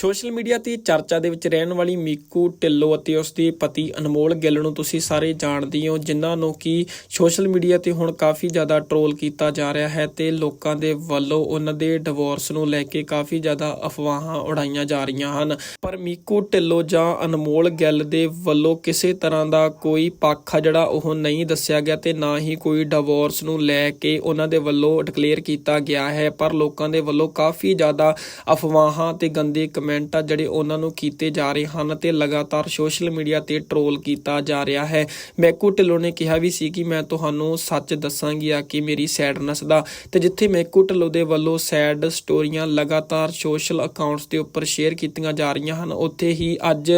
Social media ਤੇ ਚਰਚਾ ਦੇ ਵਿੱਚ ਰਹਿਣ ਵਾਲੀ ਮੀਕੂ ਢਿੱਲੋਂ ਅਤੇ ਉਸ ਦੇ ਪਤੀ ਅਨਮੋਲ ਗਿੱਲ ਨੂੰ ਤੁਸੀਂ ਸਾਰੇ ਜਾਣਦੇ ਹੋ ਜਿਨ੍ਹਾਂ ਨੂੰ ਕਿ ਸੋਸ਼ਲ ਮੀਡੀਆ ਤੇ ਹੁਣ ਕਾਫੀ ਜ਼ਿਆਦਾ ਟਰੋਲ ਕੀਤਾ ਜਾ ਰਿਹਾ ਹੈ ਤੇ ਲੋਕਾਂ ਦੇ ਵੱਲੋਂ ਉਹਨਾਂ ਦੇ ਡਿਵੋਰਸ ਨੂੰ ਲੈ ਕੇ ਕਾਫੀ ਜ਼ਿਆਦਾ ਅਫਵਾਹਾਂ ਉਡਾਈਆਂ ਜਾ ਰਹੀਆਂ ਹਨ। ਪਰ ਮੀਕੂ ਢਿੱਲੋਂ ਜਾਂ ਅਨਮੋਲ ਗਿੱਲ ਦੇ ਵੱਲੋਂ ਕਿਸੇ ਤਰ੍ਹਾਂ ਦਾ ਕੋਈ ਪੱਖ ਆ ਜਿਹੜਾ ਉਹ ਨਹੀਂ ਦੱਸਿਆ ਗਿਆ ਤੇ ਨਾ ਹੀ ਕੋਈ ਡਿਵੋਰਸ ਨੂੰ ਲੈ ਕੇ ਉਹਨਾਂ ਦੇ ਵੱਲੋਂ ਡਿਕਲੇਅਰ ਕੀਤਾ ਗਿਆ ਹੈ, ਪਰ ਲੋਕਾਂ ਦੇ ਵੱਲੋਂ ਕਾਫੀ ਜ਼ਿਆਦਾ ਅਫਵਾਹਾਂ ਤੇ ਗੰਦੇ ਕਮੈਂਟ ਆ ਜਿਹੜੇ ਉਹਨਾਂ ਨੂੰ ਕੀਤੇ ਜਾ ਰਹੇ ਹਨ ਤੇ ਲਗਾਤਾਰ ਸੋਸ਼ਲ ਮੀਡੀਆ ਤੇ ਟਰੋਲ ਕੀਤਾ ਜਾ ਰਿਹਾ ਹੈ। ਮੈਕੂ ਢਿੱਲੋਂ ਨੇ ਕਿਹਾ ਵੀ ਸੀ ਕਿ ਮੈਂ ਤੁਹਾਨੂੰ ਸੱਚ ਦੱਸਾਂਗੀ ਆ ਕਿ ਮੇਰੀ ਸੈਡਨੈਸ ਦਾ। ਤੇ ਜਿੱਥੇ ਮੈਕੂ ਢਿੱਲੋਂ ਦੇ ਵੱਲੋਂ ਸੈਡ ਸਟੋਰੀਆਂ ਲਗਾਤਾਰ ਸੋਸ਼ਲ ਅਕਾਊਂਟਸ ਦੇ ਉੱਪਰ ਸ਼ੇਅਰ ਕੀਤੀਆਂ ਜਾ ਰਹੀਆਂ ਹਨ, ਉੱਥੇ ਹੀ ਅੱਜ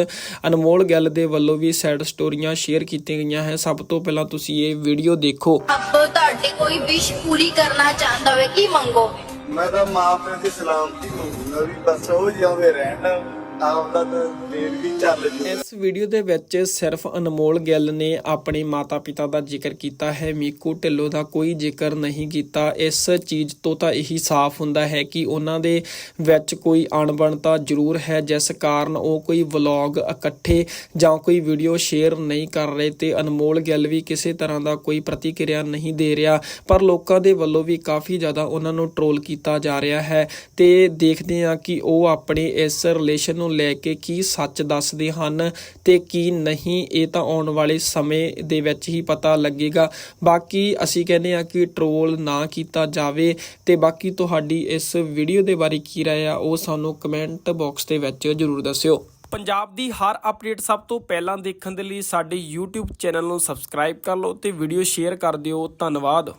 ਅਨਮੋਲ ਗਿੱਲ ਦੇ ਵੱਲੋਂ ਵੀ ਸੈਡ ਸਟੋਰੀਆਂ ਸ਼ੇਅਰ ਕੀਤੀਆਂ ਗਈਆਂ ਹੈ। ਸਭ ਤੋਂ ਪਹਿਲਾਂ ਤੁਸੀਂ ਇਹ ਵੀਡੀਓ ਦੇਖੋ। ਅੱਬ ਤੁਹਾਡੀ ਕੋਈ ਵਿਸ਼ ਪੂਰੀ ਕਰਨਾ ਚਾਹੁੰਦਾ ਹੋਵੇ, ਕੀ ਮੰਗੋ ਮੈਂ ਤਾਂ ਮਾਂ ਪਿਓ ਦੀ ਸਲਾਮਤੀ ਮੰਗੂਗਾ ਵੀ ਬਸ ਉਹ ਜਿਉਂਦੇ ਰਹਿਣ। ਆਪਦਾ ਤਾਂ ਦੇਰ ਵੀ ਚੱਲ ਜੂ ਇਸ ਵੀਡੀਓ ਦੇ ਵਿੱਚ ਸਿਰਫ ਅਨਮੋਲ ਗਿੱਲ ਨੇ ਆਪਣੇ ਮਾਤਾ-ਪਿਤਾ ਦਾ ਜ਼ਿਕਰ ਕੀਤਾ ਹੈ। ਮੀਕੂ ਢਿੱਲੋਂ ਦਾ ਕੋਈ ਜ਼ਿਕਰ ਨਹੀਂ ਕੀਤਾ। ਇਸ ਚੀਜ਼ ਤੋਂ ਤਾਂ ਇਹੀ ਸਾਫ਼ ਹੁੰਦਾ ਹੈ ਕਿ ਉਹਨਾਂ ਦੇ ਵਿੱਚ ਕੋਈ ਅਣਬਣਤਾ ਜ਼ਰੂਰ ਹੈ, ਜਿਸ ਕਾਰਨ ਉਹ ਕੋਈ ਵਲੌਗ ਇਕੱਠੇ ਜਾਂ ਕੋਈ ਵੀਡੀਓ ਸ਼ੇਅਰ ਨਹੀਂ ਕਰ ਰਹੇ ਤੇ ਅਨਮੋਲ ਗਿੱਲ ਵੀ ਕਿਸੇ ਤਰ੍ਹਾਂ ਦਾ ਕੋਈ ਪ੍ਰਤੀਕਿਰਿਆ ਨਹੀਂ ਦੇ ਰਿਹਾ। ਪਰ ਲੋਕਾਂ ਦੇ ਵੱਲੋਂ ਵੀ ਕਾਫੀ ਜ਼ਿਆਦਾ ਉਹਨਾਂ ਨੂੰ ਟਰੋਲ ਕੀਤਾ ਜਾ ਰਿਹਾ ਹੈ ਤੇ ਦੇਖਦੇ ਹਾਂ ਕਿ ਉਹ ਆਪਣੇ ਇਸ ਰਿਲੇਸ਼ਨ ਨੂੰ ਲੈ ਕੇ ਕੀ ਸੱਚ ਦੱਸਦੇ ਹਨ ਤੇ ਕੀ ਨਹੀਂ, ਇਹ ਤਾਂ ਆਉਣ ਵਾਲੇ ਸਮੇਂ ਦੇ ਵਿੱਚ ਹੀ ਪਤਾ ਲੱਗੇਗਾ। ਬਾਕੀ ਅਸੀਂ ਕਹਿੰਦੇ ਆ ਕਿ ਟਰੋਲ ਨਾ ਕੀਤਾ ਜਾਵੇ ਤੇ ਬਾਕੀ ਤੁਹਾਡੀ ਇਸ ਵੀਡੀਓ ਦੇ ਬਾਰੇ ਕੀ ਰਾਏ ਆ, ਉਹ ਸਾਨੂੰ ਕਮੈਂਟ ਬਾਕਸ ਦੇ ਵਿੱਚ ਜ਼ਰੂਰ ਦੱਸਿਓ। ਪੰਜਾਬ ਦੀ ਹਰ ਅਪਡੇਟ ਸਭ ਤੋਂ ਪਹਿਲਾਂ ਦੇਖਣ ਦੇ ਲਈ ਸਾਡੇ YouTube ਚੈਨਲ ਨੂੰ ਸਬਸਕ੍ਰਾਈਬ ਕਰ ਲਓ ਤੇ ਵੀਡੀਓ ਸ਼ੇਅਰ ਕਰ ਦਿਓ। ਧੰਨਵਾਦ।